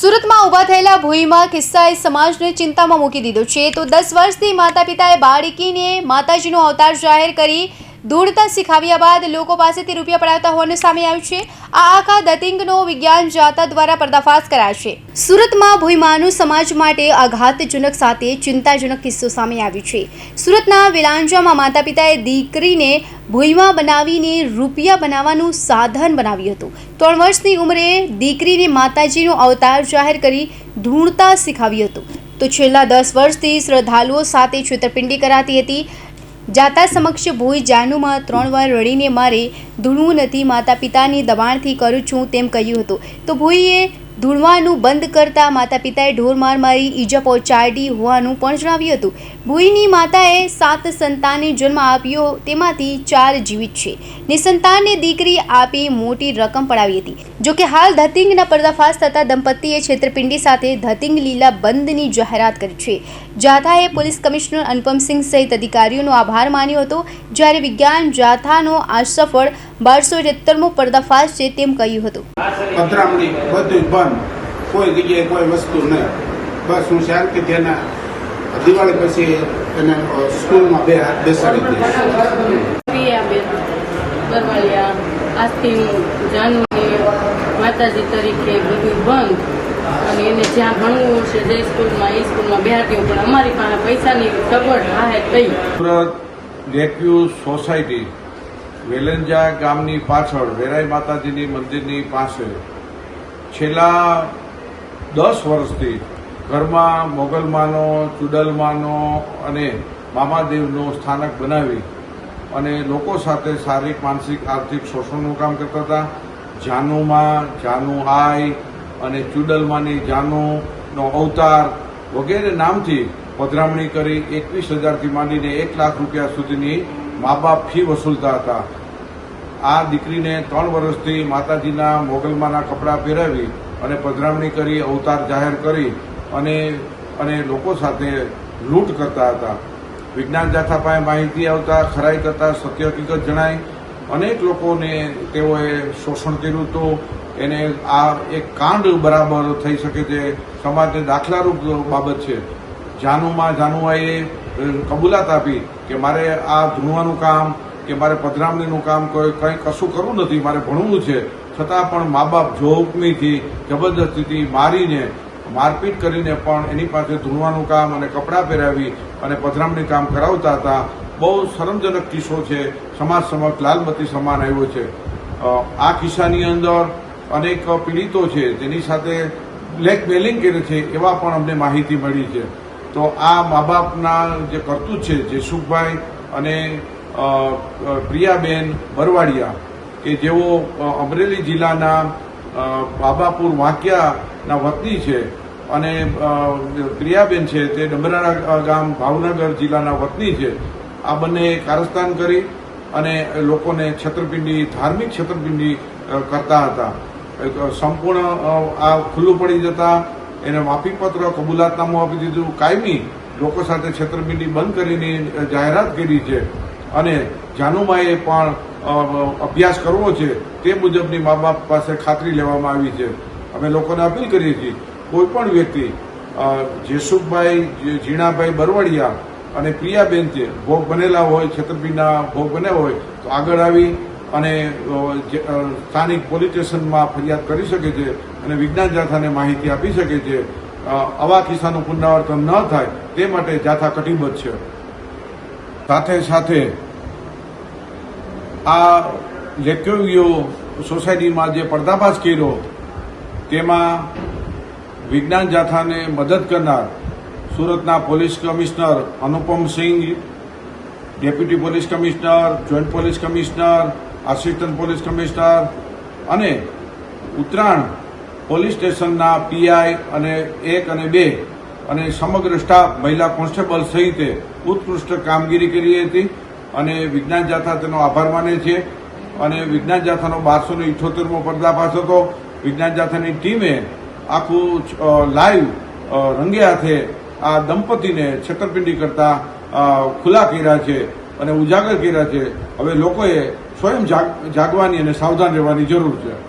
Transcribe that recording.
સુરતમાં ઊભા થયેલા ભૂઈમાં કિસ્સાએ સમાજને ચિંતામાં મૂકી દીધો છે. તો દસ વર્ષથી માતા પિતાએ બાળકીને માતાજીનો અવતાર જાહેર કરી દૂરતા શીખાવ્યા બાદ લોકો પાસેથી રૂપિયા પડાવતા હોવાનું સામે આવ્યું છે. આ આખા દતિંગનો વિજ્ઞાન જાતા દ્વારા પર્દાફાશ કરાશે સુરતમાં ભૂઈમાનું સમાજ માટે આઘાતજનક સાથે ચિંતાજનક કિસ્સો સામે આવ્યો છે. સુરતના વિલાંજામાં માતા પિતાએ દીકરીને ભૂઈમાં બનાવીને રૂપિયા બનાવવાનું સાધન બનાવ્યું હતું. ત્રણ વર્ષની ઉંમરે દીકરીને માતાજીનો અવતાર જાહેર કરી ધૂણતા શીખાવ્યું હતું. તો છેલ્લા દસ વર્ષથી શ્રદ્ધાળુઓ સાથે છેતરપિંડી કરાતી હતી. જાતા સમક્ષ ભૂઈ જાનુમાં ત્રણ વાર રડીને મારે ધૂણવું નથી માતા પિતાની દબાણથી કરું છું તેમ કહ્યું હતું. તો ભૂઈએ ધૂણવાનું બંધ કરતા માતા પિતાએ ઢોર માર ઈજા પહોંચાડી હોવાનું પણ જણાવ્યું હતું. ભૂઈની માતાએ સાત સંતાનને જન્મ આપ્યો, તેમાંથી ચાર જીવિત છે. નિસંતાનને દીકરી આપી મોટી રકમ પડાવી હતી. જોકે હાલ ધતિંગના પર્દાફાશ થતા દંપતીએ છેતરપિંડી સાથે ધતિંગ લીલા બંધની જાહેરાત કરી છે. જાથાએ પોલીસ કમિશનર અનુપમસિંહ સહિત અધિકારીઓનો આભાર માન્યો હતો. જ્યારે વિજ્ઞાન જાથાનો આ સફળ બારસો તેત્તરમો પર્દાફાશ છે તેમ કહ્યું હતું. પધરામણી બધું બંધ. કોઈ જગ્યાએ કોઈ વસ્તુ નહીં. બસ હું શાંતિથી એના દિવાળી પછી એને સ્કૂલમાં બે હાથ બેસાડી દઈશ. આજથી જાનુને માતાજી તરીકે બધું બંધ. અને એને જ્યાં ભણવું હશે જે સ્કૂલમાં એ સ્કૂલમાં બેહાડ્યું પણ અમારી પાસે પૈસાની સગવડ હાહે થઈ સુરત રેક્યુ સોસાયટી વેલંજા ગામની પાછળ વેરાઈ માતાજીની મંદિરની પાસે છેલ્લા દસ વર્ષથી ઘરમાં મોગલમાનો ચુડલમાનો અને મામાદેવનો સ્થાનક બનાવી અને લોકો સાથે શારીરિક, માનસિક, આર્થિક શોષણનું કામ કરતા હતા. જાનુમાં જાનુ આઈ અને ચુડલમાની જાનુનો અવતાર વગેરે નામથી પધરામણી કરી એકવીસ હજારથી માંડીને એક લાખ રૂપિયા સુધીની મા બાપ ફી વસૂલતા હતા. આ દીકરીને ત્રણ વર્ષથી માતાજીના મોગલમાના કપડાં પહેરાવી અને પધરામણી કરી, અવતાર જાહેર કરી અને અને લોકો સાથે લૂંટ કરતા હતા. વિજ્ઞાન જાથા પાસે માહિતી આવતા ખરાઈ કરતા સત્ય હકીકત જણાય અનેક લોકોને તેઓએ શોષણ કર્યું હતું એને આ એક કાંડ બરાબર થઈ શકે છે. સમાજને દાખલારૂપ બાબત છે. જાનુમાં જાનુઆએ કબૂલાત આપી કે મારે આ ધૂણવાનું કામ કે મારે પધરામણીનું કામ કોઈ કંઈ કશું કરવું નથી, મારે ભણવું છે. છતાં પણ મા બાપ જોહુકમીથી જબરદસ્તીથી મારીને મારપીટ કરીને પણ એની પાસે ધૂણવાનું કામ અને કપડાં પહેરાવી અને પધરામણી કામ કરાવતા હતા. બહુ શરમજનક કિસ્સો છે. સમાજ સમક્ષ લાલબત્તી સમાન આવ્યો છે. આ કિસ્સાની અંદર અનેક પીડિતો છે. જેની સાથે બ્લેકમેલિંગ કરે છે એવા પણ અમને માહિતી મળી છે. તો આ મા બાપના જે કરતું છે, જેસુખભાઈ અને પ્રિયાબેન બરવાડિયા, કે જેઓ અમરેલી જિલ્લાના બાબાપુર વાંકિયાના વતની છે અને પ્રિયાબેન છે તે ડમરાળા ગામ ભાવનગર જિલ્લાના વતની છે. આ બંને કારસ્તાન કરી અને લોકોને છેતરપિંડી, ધાર્મિક છેતરપિંડી કરતા હતા. સંપૂર્ણ આ ખુલ્લું પડી જતા એને માફીપત્ર કબૂલાતનામું આપી દીધું. કાયમી લોકો સાથે છેતરપિંડી બંધ કરીને જાહેરાત કરી છે અને જાનુમાએ પણ અભ્યાસ કરવો છે તે મુજબની મા બાપ પાસે ખાતરી લેવામાં આવી છે. અમે લોકોને અપીલ કરીએ છીએ કોઈપણ વ્યક્તિ જેસુખભાઈ ઝીણાભાઈ બરવડિયા અને પ્રિયાબેન છે ભોગ બનેલા હોય, છેતરપિંડીના ભોગ બન્યા હોય, તો આગળ આવી અને સ્થાનિક પોલીસ સ્ટેશનમાં ફરિયાદ કરી શકે છે અને વિજ્ઞાન જાથાને માહિતી આપી શકે છે આવા કિસ્સાનું પુનરાવર્તન ન થાય તે માટે જાથા કટિબદ્ધ છે. સાથે સાથે આ લેકવ્યુ સોસાયટીમાં જે પર્દાફાશ કર્યો, તેમાં વિજ્ઞાન જાથાને મદદ કરનાર સુરતના police commissioner Anupam Singh deputy police commissioner, joint police commissioner assistant police commissioner અને ઉત્તરાયણ પોલીસ સ્ટેશનના પીઆઈ અને એક અને બે અને સમગ્ર સ્ટાફ મહિલા કોન્સ્ટેબલ સહિતે ઉત્કૃષ્ટ કામગીરી કરી હતી અને વિજ્ઞાન જાથા તેનો આભાર માને છે અને વિજ્ઞાન જાથાનો બારસો ને ઇઠોતેરમો પર્દાફાશ હતો. વિજ્ઞાન જાથાની ટીમે આખું લાઈવ રંગે હાથે આ દંપતીને છેતરપિંડી કરતા ખુલ્લા કર્યા છે અને ઉજાગર કર્યા છે. હવે લોકોએ સ્વયં જાગ જાગવાની અને સાવધાન રહેવાની જરૂર છે.